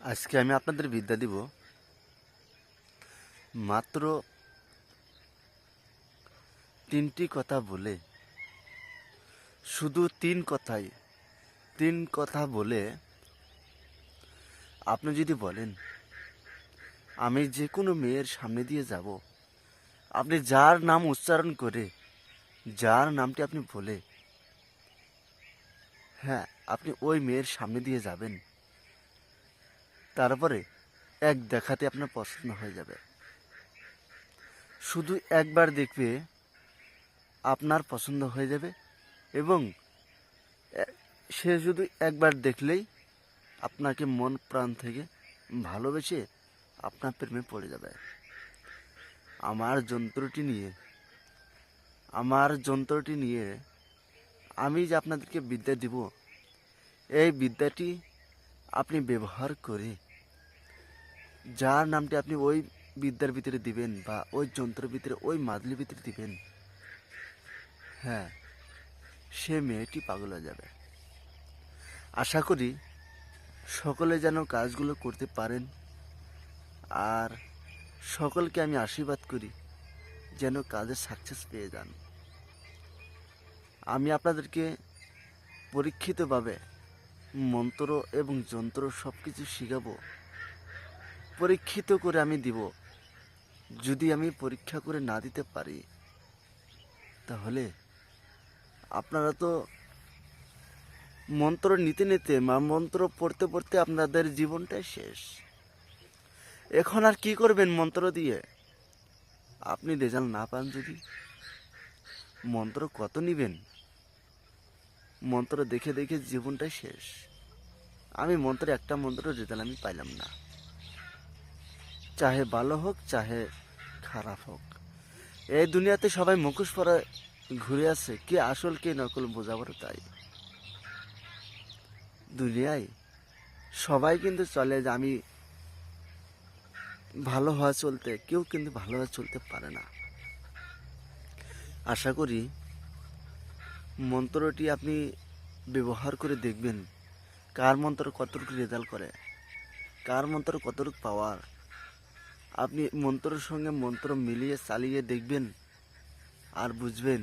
আজকে আমি আপনাদের বিদ্যা দিব। মাত্র তিনটি কথা বলে, শুধু তিন কথাই, তিন কথা বলে আপনি যদি বলেন, আমি যে কোনো মেয়ের সামনে দিয়ে যাব, আপনি যার নাম উচ্চারণ করে, যার নামটি আপনি বলে হ্যাঁ আপনি ওই মেয়ের সামনে দিয়ে যাবেন। তারপরে এক দেখাতে আপনার পছন্দ হয়ে যাবে। শুধু একবার দেখবে আপনার পছন্দ হয়ে যাবে এবং সে শুধু একবার দেখলেই আপনাকে মন প্রাণ থেকে ভালোবেসে আপনার প্রেমে পড়ে যাবে। আমার যন্ত্রটি নিয়ে, আমার যন্ত্রটি নিয়ে আমি যে আপনাদেরকে বিদ্যা দিব, এই বিদ্যাটি আপনি ব্যবহার করে যার নামটি আপনি ওই বিদ্যার ভিতরে দিবেন বা ওই যন্ত্রের ভিতরে, ওই মাদলির ভিতরে দিবেন হ্যাঁ সে মেয়েটি পাগল হয়ে যাবে। আশা করি সকলে যেন কাজগুলো করতে পারেন আর সকলকে আমি আশীর্বাদ করি যেন কাজে সাকসেস পেয়ে যান। আমি আপনাদেরকে পরীক্ষিতভাবে মন্ত্র এবং যন্ত্র সব কিছু শিখাবো। পরীক্ষিত করে আমি দিব। যদি আমি পরীক্ষা করে না দিতে পারি, তাহলে আপনারা তো মন্ত্র নিতে নিতে বা মন্ত্র পড়তে পড়তে আপনাদের জীবনটাই শেষ। এখন আর কি করবেন মন্ত্র দিয়ে? আপনি রেজাল্ট না পান যদি? মন্ত্র কত নিবেন? মন্ত্র দেখে দেখে জীবনটাই শেষ। আমি মন্ত্র একটা মন্ত্র রেজাল্ট আমি পাইলাম না। চাহে ভালো হোক, চাহে খারাপ হোক। এই দুনিয়াতে সবাই মুখোশ পরে ঘুরে আছে, কে আসল, কে নকল বোঝাবার তাই। দুনিয়ায় সবাই কিন্তু চলে যে আমি ভালো হওয়া চলতে, কেউ কিন্তু ভালো হওয়া চলতে পারে না। আশা করি মন্ত্রটি আপনি ব্যবহার করে দেখবেন, কার মন্ত্র কতটুকু রেজাল্ট করে, কার মন্ত্র কতটুকু পাওয়ার আপনি মন্ত্রের সঙ্গে মন্ত্র মিলিয়ে চালিয়ে দেখবেন আর বুঝবেন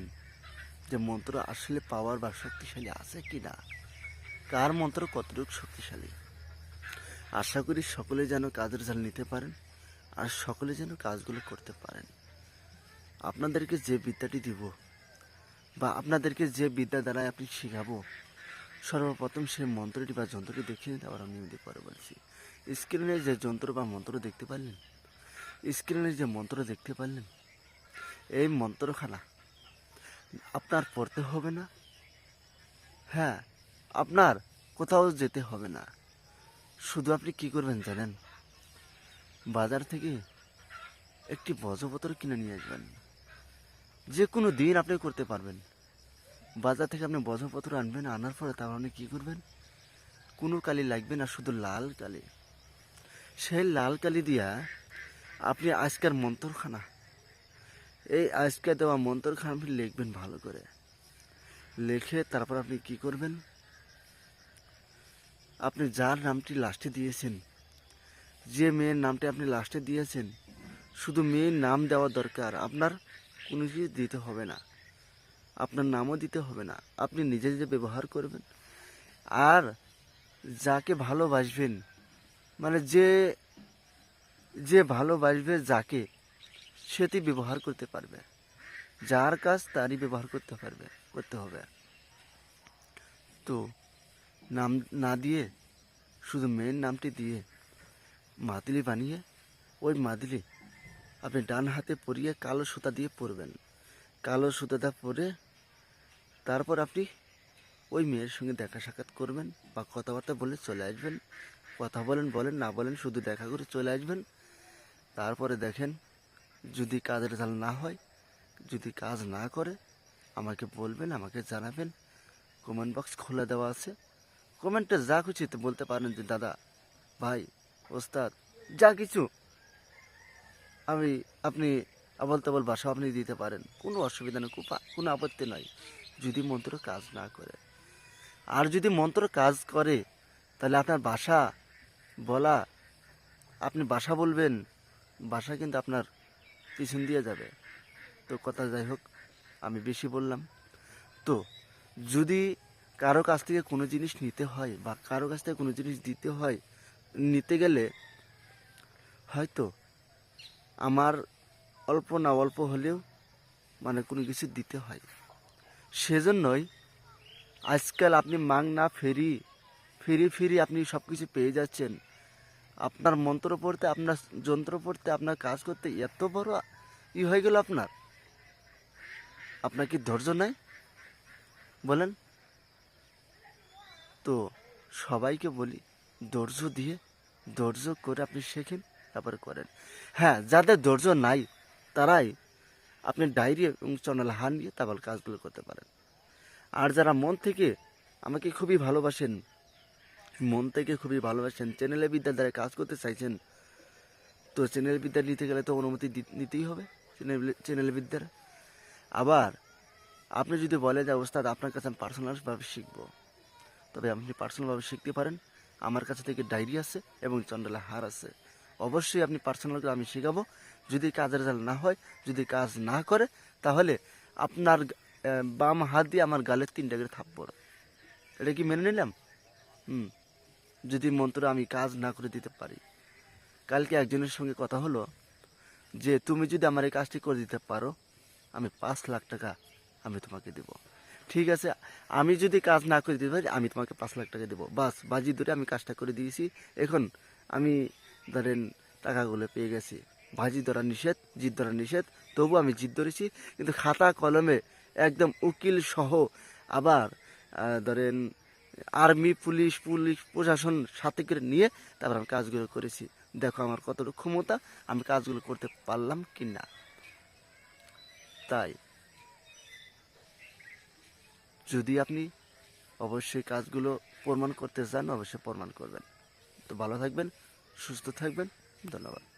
যে মন্ত্র আসলে পাওয়ার বা শক্তিশালী আছে কি না। কার মন্ত্র কতটুকু শক্তিশালী? আশা করি সকলে যেন কাজের জাল নিতে পারেন আর সকলে যেন কাজগুলো করতে পারেন। আপনাদেরকে যে বিদ্যাটি দিব বা আপনাদেরকে যে বিদ্যা দ্বারা আপনি শেখাবো, সর্বপ্রথম সেই মন্ত্রটি বা যন্ত্রটি দেখিয়ে নিতে আবার আমি নিতে পরে বলছি। স্ক্রিনে যে যন্ত্র বা মন্ত্র দেখতে পারলেন স্ক্রিনে যে মন্ত্র দেখতে পারলেন, এই মন্ত্রখানা আপনার পড়তে হবে না। হ্যাঁ আপনার কোথাও যেতে হবে না। শুধু আপনি কি করবেন জানেন? বাজার থেকে একটি বজ্রপত্র কিনে নিয়ে আসবেন। যে কোনো দিন আপনি করতে পারবেন। বাজার থেকে আপনি বজ্রপত্র আনবেন, আনার পরে তারপর আপনি কী করবেন? কোনো কালি লাগবে না, শুধু লাল কালি। সেই লাল কালি দিয়া আপনি আজকের মন্তরখানা, এই আজকে দেওয়া মন্তরখানা আপনি লিখবেন ভালো করে। লিখে তারপর আপনি কি করবেন? আপনি যার নামটি লাস্টে দিয়েছেন, যে মেয়ের নামটি আপনি লাস্টে দিয়েছেন, শুধু মেয়ের নাম দেওয়া দরকার, আপনার কোনো কিছু দিতে হবে না। আপনার নামও দিতে হবে না, আপনি নিজে নিজে ব্যবহার করবেন। আর যাকে ভালোবাসবেন মানে যে যে ভালোবাসবে যাকে, সেটি ব্যবহার করতে পারবে। যার কাজ তারই ব্যবহার করতে পারবে, করতে হবে। তো, নাম না দিয়ে, শুধু মেয়ের নামটি দিয়ে মাদুলি বানিয়ে, ওই মাদুলি আপনি ডান হাতে পরিয়ে কালো সুতা দিয়ে পরবেন। কালো সুতাটা পরে তারপর আপনি ওই মেয়ের সঙ্গে দেখা সাক্ষাৎ করবেন বা কথাবার্তা বলে চলে আসবেন। কথা বলেন বলেন, না বলেন, শুধু দেখা করে চলে আসবেন। তারপরে দেখেন, যদি কাজের রেজাল্ট না হয়, যদি কাজ না করে, আমাকে বলবেন, আমাকে জানাবেন। কমেন্ট বক্স খোলা দেওয়া আছে। কমেন্টে যা তো বলতে পারেন যে, দাদা, ভাই, ওস্তাদ, যা কিছু আমি, আপনি আবল তাবল ভাষা আপনি দিতে পারেন। কোনো অসুবিধা নেই, কোনো- আপত্তি নাই। যদি মন্ত্র কাজ না করে। আর যদি মন্ত্র কাজ করে, তাহলে আপনার ভাষা বলা, আপনি বাসা বলবেন বাসা কিন্তু আপনার পিছন দিয়ে যাবে। তো কথা যাই হোক, আমি বেশি বললাম। তো যদি কারও কাছ থেকে কোনো জিনিস নিতে হয় বা কারও কাছ থেকে কোনো জিনিস দিতে হয়, নিতে গেলে হয়তো আমার অল্প না অল্প হলেও মানে কোনো কিছু দিতে হয়। সেজন্যই আজকাল আপনি মাং না ফেরি, ফিরি ফিরি আপনি সব কিছু পেয়ে যাচ্ছেন। আপনার মন্ত্র পড়তে, আপনার যন্ত্র পড়তে, আপনার কাজ করতে এত বড় ই হয়ে গেল আপনার। আপনার কি ধৈর্য নাই? বলেন। তো সবাইকে বলি, ধৈর্য দিয়ে, ধৈর্য করে আপনি শেখেন, তারপরে করেন। হ্যাঁ যাদের ধৈর্য নাই, তারাই আপনি ডায়েরি এবং চনাল হান নিয়ে তারপর কাজগুলো করতে পারেন। আর যারা মন থেকে আমাকে খুবই ভালোবাসেন মন থেকে খুবই ভালোবাসেন। চ্যানেলে বিদ্যার দ্বারা কাজ করতে চাইছেন, তো চ্যানেল বিদ্যা নিতে গেলে তো অনুমতি নিতেই হবে চ্যানেল চ্যানেল বিদ্যার। আবার, আপনি যদি বলে যে, ওস্তাদ, আপনার কাছে আমি পার্সোনালভাবে শিখব। তবে আপনি পার্সোনালভাবে শিখতে পারেন। আমার কাছে থেকে ডায়েরি আছে এবং চন্ডালা হার আছে। অবশ্যই আপনি পার্সোনাল আমি শেখাবো। যদি কাজের রেজাল্ট না হয়, যদি কাজ না করে, তাহলে আপনার বাম হাত দিয়ে আমার গালের তিনটা করে থাপ্পড়। এটা কি মেনে নিলাম? হুম। যদি মন্ত্র আমি কাজ না করে দিতে পারি। কালকে একজনের সঙ্গে কথা হলো যে, তুমি যদি আমার এই কাজটি করে দিতে পারো, আমি পাঁচ লাখ টাকা আমি তোমাকে দেবো। ঠিক আছে, আমি যদি কাজ না করে দিতে পারি, আমি তোমাকে পাঁচ লাখ টাকা দেবো। বাস, বাজি ধরে আমি কাজটা করে দিয়েছি। এখন আমি, ধরেন, টাকাগুলো পেয়ে গেছি। বাজি ধরা নিষেধ, জিদ ধরা নিষেধ, তবু আমি জিদ ধরেছি। কিন্তু খাতা, কলমে একদম উকিল সহ আবার ধরেন আর্মি, পুলিশ পুলিশ, প্রশাসন সাথে করে নিয়ে তারপর আমি কাজগুলো করেছি। দেখো আমার কতটুকু ক্ষমতা, আমি কাজগুলো করতে পারলাম কি না তাই। যদি আপনি অবশ্যই কাজগুলো প্রমাণ করতে চান, অবশ্যই প্রমাণ করবেন। তো ভালো থাকবেন, সুস্থ থাকবেন। ধন্যবাদ।